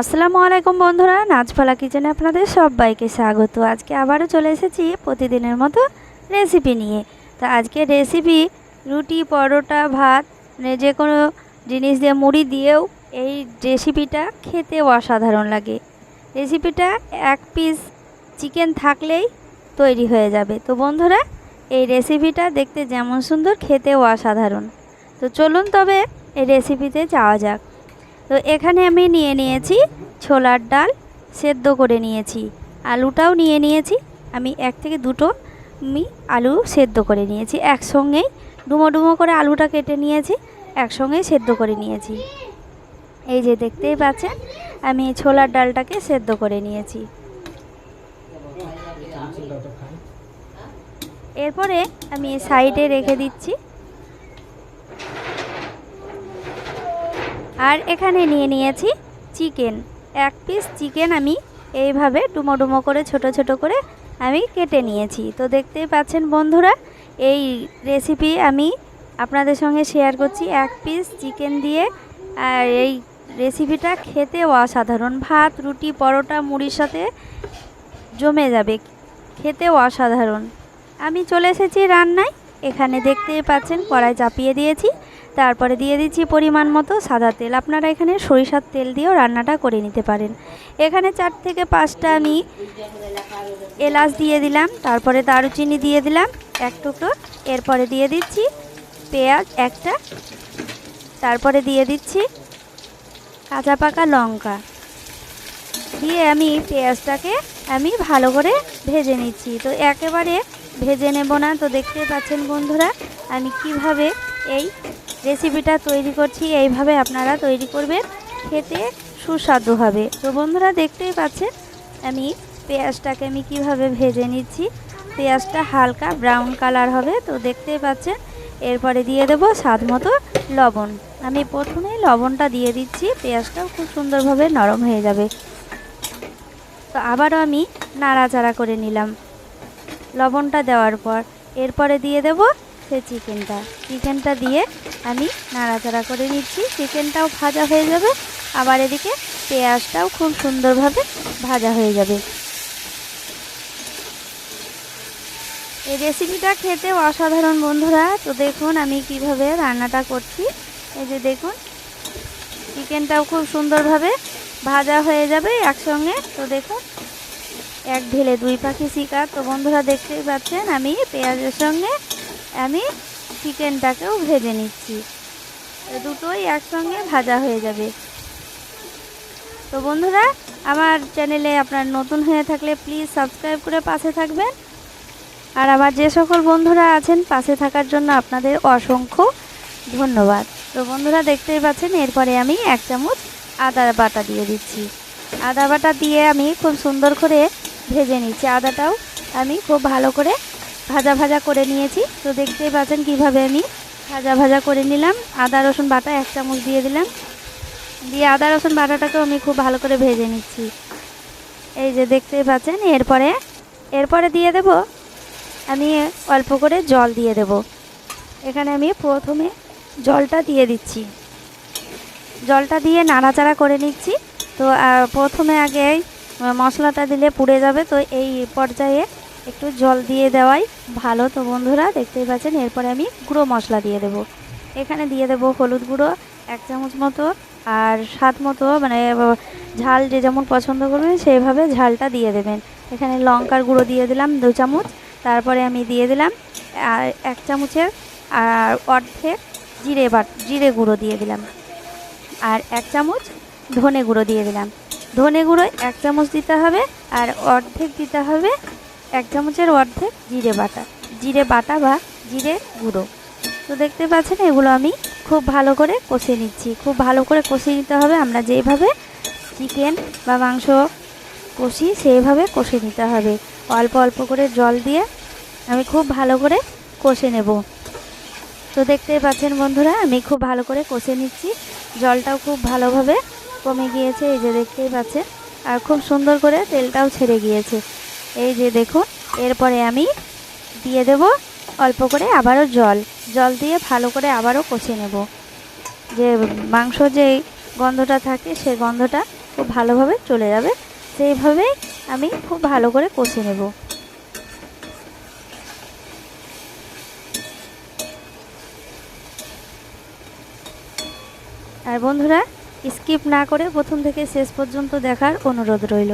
আসসালামু আলাইকুম বন্ধুরা নাচফালা কিচেনে আপনাদের সবাইকে স্বাগত। আজকে আবারও চলে এসেছি প্রতিদিনের মতো রেসিপি নিয়ে। তো আজকে রেসিপি রুটি, পরোটা, ভাত মানে যে কোনো জিনিস দিয়ে, মুড়ি দিয়েও এই রেসিপিটা খেতে অসাধারণ লাগে। রেসিপিটা এক পিস চিকেন থাকলেই তৈরি হয়ে যাবে। তো বন্ধুরা, এই রেসিপিটা দেখতে যেমন সুন্দর, খেতেও অসাধারণ। তো চলুন তবে এই রেসিপিতে যাওয়া যাক। তো এখানে আমি নিয়ে নিয়েছি ছোলার ডাল সেদ্ধ করে নিয়েছি। আলুটাও নিয়ে নিয়েছি। আমি এক থেকে দুটো আমি আলু সেদ্ধ করে নিয়েছি। একসঙ্গেই ডুমো ডুমো করে আলুটা কেটে নিয়েছি। একসঙ্গেই সেদ্ধ করে নিয়েছি। এই যে দেখতেই পাচ্ছেন, আমি ছোলার ডালটাকে সেদ্ধ করে নিয়েছি। এরপরে আমি সাইডে রেখে দিচ্ছি। আর এখানে নিয়ে নিয়েছি চিকেন। এক পিস চিকেন আমি এইভাবে ডুমো ডুমো করে, ছোট ছোট করে আমি কেটে নিয়েছি। তো দেখতেই পাচ্ছেন বন্ধুরা, এই রেসিপি আমি আপনাদের সঙ্গে শেয়ার করছি। এক পিস চিকেন দিয়ে, আর এই রেসিপিটা খেতেও অসাধারণ। ভাত, রুটি, পরোটা, মুড়ির সাথে জমে যাবে। খেতেও অসাধারণ। আমি চলে এসেছি রান্নায়। এখানে দেখতেই পাচ্ছেন কড়াই চাপিয়ে দিয়েছি। তারপরে দিয়ে দিচ্ছি পরিমাণ মতো সাদা তেল। আপনারা এখানে সরিষার তেল দিয়েও রান্নাটা করে নিতে পারেন। এখানে চার থেকে পাঁচটা আমি এলাচ দিয়ে দিলাম, তারপরে দারুচিনি দিয়ে দিলাম, এক টুকরো। এরপরে দিয়ে দিচ্ছি পেঁয়াজ একটা, তারপরে দিয়ে দিচ্ছি কাঁচা পাকা লঙ্কা। দিয়ে আমি পেঁয়াজটাকে আমি ভালো করে ভেজে নিচ্ছি। তো একেবারে ভেজে নেব না, তো দেখতে পাচ্ছেন বন্ধুরা, আমি কীভাবে এই রেসিপিটা তৈরি করছি, এইভাবে আপনারা তৈরি করবেন, খেতে সুস্বাদু হবে। তো বন্ধুরা, দেখতেই পাচ্ছেন, আমি পেঁয়াজটাকে আমি কীভাবে ভেজে নিচ্ছি। পেঁয়াজটা হালকা ব্রাউন কালার হবে, তো দেখতেই পাচ্ছেন, এরপরে দিয়ে দেব স্বাদ মতো লবণ। আমি প্রথমেই লবণটা দিয়ে দিচ্ছি, পেঁয়াজটাও খুব সুন্দরভাবে নরম হয়ে যাবে। তো আবারও আমি নাড়াচাড়া করে নিলাম লবণটা দেওয়ার পর। এরপরে দিয়ে দেব সে চিকেনটা। চিকেনটা দিয়ে আমি নাড়াচাড়া করে নিচ্ছি। চিকেনটাও ভাজা হয়ে যাবে। আবার এদিকে পেঁয়াজটাও খুব সুন্দরভাবে ভাজা হয়ে যাবে। এই রেসিপিটা খেতে অসাধারণ বন্ধুরা। তো দেখুন আমি কীভাবে রান্নাটা করছি। এই যে দেখুন, চিকেনটাও খুব সুন্দরভাবে ভাজা হয়ে যাবে একসঙ্গে। তো দেখুন, এক ঢেলে দুই পাখি শিকার। তো বন্ধুরা দেখতেই পাচ্ছেন, আমি পেঁয়াজের সঙ্গে আমি চিকেনটাকেও ভেজে নিচ্ছি। দুটোই একসঙ্গে ভাজা হয়ে যাবে। তো বন্ধুরা, আমার চ্যানেলে আপনার নতুন হয়ে থাকলে প্লিজ সাবস্ক্রাইব করে পাশে থাকবেন। আর আমার যে সকল বন্ধুরা আছেন, পাশে থাকার জন্য আপনাদের অসংখ্য ধন্যবাদ। তো বন্ধুরা, দেখতেই পাচ্ছেন, এরপরে আমি এক চামচ আদা বাটা দিয়ে দিচ্ছি। আদা বাটা দিয়ে আমি খুব সুন্দর করে ভেজে নিচ্ছি। আদাটাও আমি খুব ভালো করে ভাজা ভাজা করে নিয়েছি। তো দেখতেই পাচ্ছেন কীভাবে আমি ভাজা ভাজা করে নিলাম। আদা, রসুন বাটা এক চামচ দিয়ে দিলাম। দিয়ে আদা, রসুন বাটাটাকেও আমি খুব ভালো করে ভেজে নিচ্ছি। এই যে দেখতেই পাচ্ছেন, এরপরে এরপরে দিয়ে দেব, আমি অল্প করে জল দিয়ে দেব। এখানে আমি প্রথমে জলটা দিয়ে দিচ্ছি। জলটা দিয়ে নাড়াচাড়া করে নিচ্ছি। তো প্রথমে আগে মশলাটা দিলে পুড়ে যাবে। তো এই পর্যায়ে একটু জল দিয়ে দেওয়াই ভালো তো বন্ধুরা, দেখতেই পাচ্ছেন। এরপরে আমি গুঁড়ো মশলা দিয়ে দেব। এখানে দিয়ে দেব হলুদ গুঁড়ো, এক চামচ মতো, আর স্বাদ মতো মানে ঝাল যে যেমন পছন্দ করবেন, সেইভাবে ঝালটা দিয়ে দেবেন। এখানে লঙ্কার গুঁড়ো দিয়ে দিলাম দু চামচ, তারপরে আমি দিয়ে দিলাম আর এক চামচের আর অর্ধেক জিরে বাট, জিরে গুঁড়ো দিয়ে দিলাম। আর এক চামচ ধনে গুঁড়ো দিয়ে দিলাম। ধনে গুঁড়ো এক চামচ দিতে হবে, আর অর্ধেক দিতে হবে এক চামচের অর্ধেক জিরে বাটা। জিরে বাটা বা জিরে গুঁড়ো। তো দেখতে পাচ্ছেন, এগুলো আমি খুব ভালো করে কষে নিচ্ছি। খুব ভালো করে কষে নিতে হবে। আমরা যেইভাবে চিকেন বা মাংস কষি, সেইভাবে কষে নিতে হবে। অল্প অল্প করে জল দিয়ে আমি খুব ভালো করে কষে নেব। তো দেখতেই পাচ্ছেন বন্ধুরা, আমি খুব ভালো করে কষে নিচ্ছি। জলটাও খুব ভালোভাবে কমে গিয়েছে। এই যে দেখতেই পাচ্ছেন, আর খুব সুন্দর করে তেলটাও ছেড়ে গিয়েছে। এই যে দেখুন, এরপরে আমি দিয়ে দেব অল্প করে আবারও জল। জল দিয়ে ভালো করে আবারও কষে নেব। যে মাংস যে গন্ধটা থাকে, সে গন্ধটা খুব ভালোভাবে চলে যাবে। সেইভাবেই আমি খুব ভালো করে কষে নেব। আর বন্ধুরা, স্কিপ না করে প্রথম থেকে শেষ পর্যন্ত দেখার অনুরোধ রইল।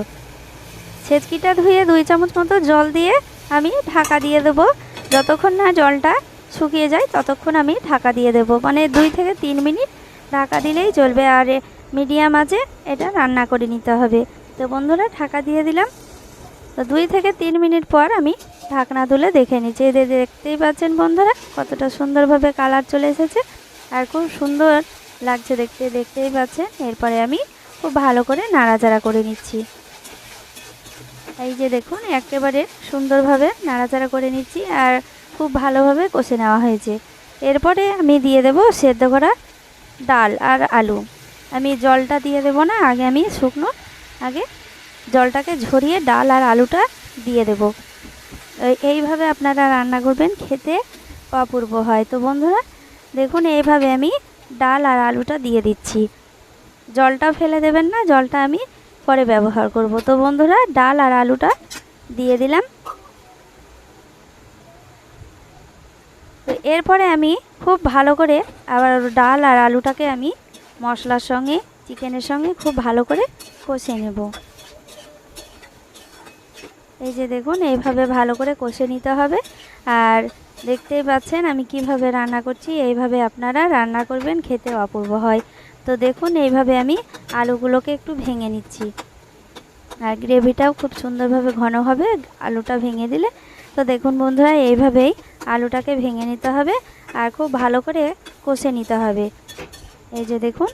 ছেচকিটা ধুয়ে দুই চামচ মতো জল দিয়ে আমি ঢাকা দিয়ে দেব। যতক্ষণ না জলটা শুকিয়ে যায়, ততক্ষণ আমি ঢাকা দিয়ে দেব। মানে দুই থেকে তিন মিনিট ঢাকা দিলেই চলবে। আর মিডিয়াম আছে এটা রান্না করে নিতে হবে। তো বন্ধুরা, ঢাকা দিয়ে দিলাম। তো দুই থেকে তিন মিনিট পর আমি ঢাকনা তুলে দেখে নিচ্ছি। এদের দেখতেই পাচ্ছেন বন্ধুরা, কতটা সুন্দরভাবে কালার চলে এসেছে। আর খুব সুন্দর লাগছে দেখতে। দেখতেই পাচ্ছেন, এরপরে আমি খুব ভালো করে নাড়াচাড়া করে নিচ্ছি। এই যে দেখুন, একেবারে সুন্দরভাবে নাড়াচাড়া করে নিচ্ছি আর খুব ভালোভাবে কষে নেওয়া হয়েছে। এরপরে আমি দিয়ে দেব সেদ্ধ করা ডাল আর আলু। আমি জলটা দিয়ে দেব না, আগে আমি শুকনো, আগে জলটাকে ঝরিয়ে ডাল আর আলুটা দিয়ে দেব। এইভাবে আপনারা রান্না করবেন, খেতে অপূর্ব হয়। তো বন্ধুরা, দেখুন, এইভাবে আমি ডাল আর আলুটা দিয়ে দিচ্ছি। জলটা ফেলে দেবেন না, জলটা আমি পরে ব্যবহার করব। তো বন্ধুরা, ডাল আর আলুটা দিয়ে দিলাম। তো এরপরে আমি খুব ভালো করে আবার ডাল আর আলুটাকে আমি মশলার সঙ্গে, চিকেনের সঙ্গে খুব ভালো করে কষে নেব। এই যে দেখুন, এইভাবে ভালো করে কষে নিতে হবে। আর দেখতেই পাচ্ছেন আমি কীভাবে রান্না করছি, এইভাবে আপনারা রান্না করবেন, খেতে অপূর্ব হয়। তো দেখুন, এইভাবে আমি আলুগুলোকে একটু ভেঙে নিচ্ছি। আর গ্রেভিটাও খুব সুন্দরভাবে ঘন হবে, আলুটা ভেঙে দিলে। তো দেখুন বন্ধুরা, এইভাবেই আলুটাকে ভেঙে নিতে হবে আর খুব ভালো করে কষে নিতে হবে। এই যে দেখুন,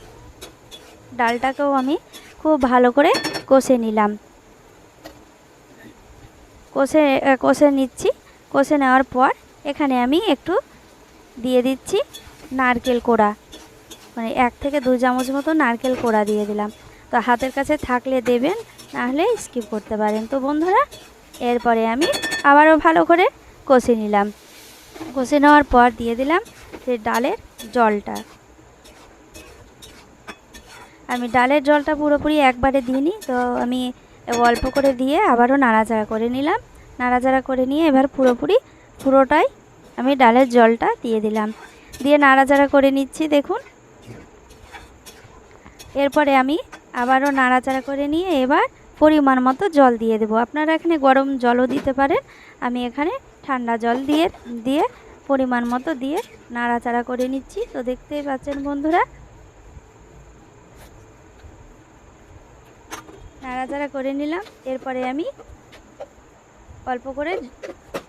ডালটাকেও আমি খুব ভালো করে কষে নিলাম। কষে কষে নিচ্ছি। কষে নেওয়ার পর এখানে আমি একটু দিয়ে দিচ্ছি নারকেল কোড়া। মানে এক থেকে দু চামচ মতো নারকেল কোড়া দিয়ে দিলাম। তো হাতের কাছে থাকলে দেবেন নাহলে স্কিপ করতে পারেন। তো বন্ধুরা, এরপরে আমি আবারও ভালো করে কষে নিলাম। কষে নেওয়ার পর দিয়ে দিলাম যে ডালের জলটা। আমি ডালের জলটা পুরোপুরি একবারে দিইনি, তো আমি অল্প করে দিয়ে আবারও নাড়াচাড়া করে নিলাম। নাড়াচাড়া করে নিয়ে এবার পুরোপুরি, পুরোটাই আমি ডালের জলটা দিয়ে দিলাম। দিয়ে নাড়াচাড়া করে নিচ্ছি, দেখুন। এরপরে আমি আবারও নাড়াচাড়া করে নিয়ে এবার পরিমাণ মতো জল দিয়ে দেবো। আপনারা এখানে গরম জলও দিতে পারেন। আমি এখানে ঠান্ডা জল দিয়ে দিয়ে পরিমাণ মতো দিয়ে নাড়াচাড়া করে নিচ্ছি। তো দেখতেই পাচ্ছেন বন্ধুরা। নাড়াচাড়া করে নিলাম। এরপরে আমি অল্প করে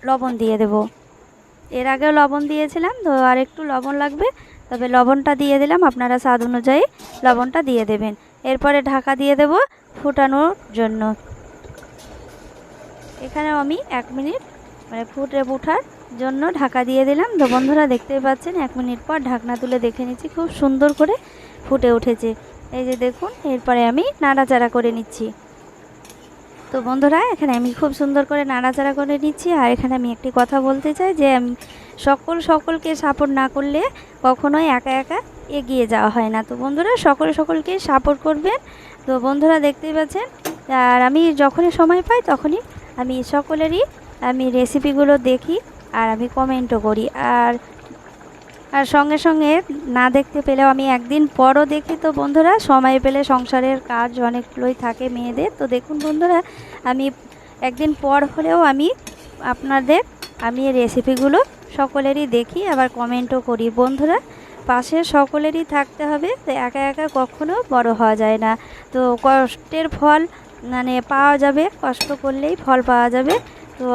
লবণ দিয়ে দেব। এর আগেও লবণ দিয়েছিলাম, তো আর একটু লবণ লাগবে। তবে লবণটা দিয়ে দিলাম। আপনারা স্বাদ অনুযায়ী লবণটা দিয়ে দেবেন। এরপরে ঢাকা দিয়ে দেব ফুটানোর জন্য। এখানেও আমি এক মিনিট মানে ফুটে ওঠার জন্য ঢাকা দিয়ে দিলাম। তো বন্ধুরা দেখতেই পাচ্ছেন, এক মিনিট পর ঢাকনা তুলে দেখে নিচ্ছি, খুব সুন্দর করে ফুটে উঠেছে। এই যে দেখুন, এরপরে আমি নাড়াচাড়া করে নিচ্ছি। তো বন্ধুরা, এখানে আমি খুব সুন্দর করে নাড়াচাড়া করে নিচ্ছি। আর এখানে আমি একটি কথা বলতে চাই যে আমি সকল সকলকে সাপোর্ট না করলে কখনোই একা একা এগিয়ে যাওয়া হয় না। তো বন্ধুরা, সকল সকলকে সাপোর্ট করবেন। তো বন্ধুরা দেখতেই পাচ্ছেন, আর আমি যখনই সময় পাই তখনই আমি সকলেরই আমি রেসিপিগুলো দেখি আর আমি কমেন্টও করি। আর আর সঙ্গে সঙ্গে না দেখতে পেলেও আমি একদিন পরও দেখি। তো বন্ধুরা, সময় পেলে সংসারের কাজ অনেকগুলোই থাকে মেয়েদের। তো দেখুন বন্ধুরা, আমি একদিন পর হলেও আমি আপনাদের, আমি রেসিপিগুলো সকলেরই দেখি, আবার কমেন্টও করি। বন্ধুরা, পাশে সকলেরই থাকতে হবে একা একা কখনো বড় হওয়া যায় না। তো কষ্টের ফল মানে পাওয়া যাবে, কষ্ট করলেই ফল পাওয়া যাবে। তো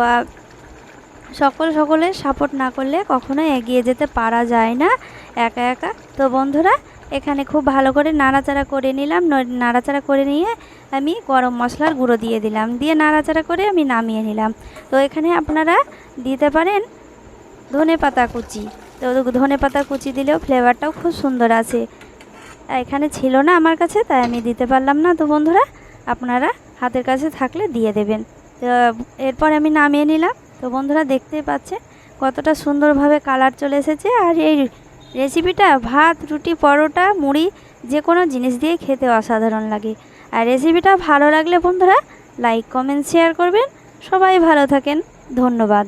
সকল সকলের সাপোর্ট না করলে কখনো এগিয়ে যেতে পারা যায় না, একা একা। তো বন্ধুরা, এখানে খুব ভালো করে নাড়াচাড়া করে নিলাম নাড়াচাড়া করে নিয়ে আমি গরম মশলার গুঁড়ো দিয়ে দিলাম। দিয়ে নাড়াচাড়া করে আমি নামিয়ে নিলাম। তো এখানে আপনারা দিতে পারেন ধনে পাতা কুচি। তো ধনে পাতা কুচি দিলেও ফ্লেভারটাও খুব সুন্দর আছে। এখানে ছিল না আমার কাছে, তাই আমি দিতে পারলাম না। তো বন্ধুরা, আপনারা হাতের কাছে থাকলে দিয়ে দেবেন। তো এরপর আমি নামিয়ে নিলাম। তো বন্ধুরা, দেখতেই পাচ্ছেন কতটা সুন্দরভাবে কালার চলে এসেছে। আর এই রেসিপিটা ভাত, রুটি, পরোটা, মুড়ি যে কোনো জিনিস দিয়ে খেতে অসাধারণ লাগে। আর রেসিপিটা ভালো লাগলে বন্ধুরা লাইক কমেন্ট শেয়ার করবেন। সবাই ভালো থাকেন। ধন্যবাদ।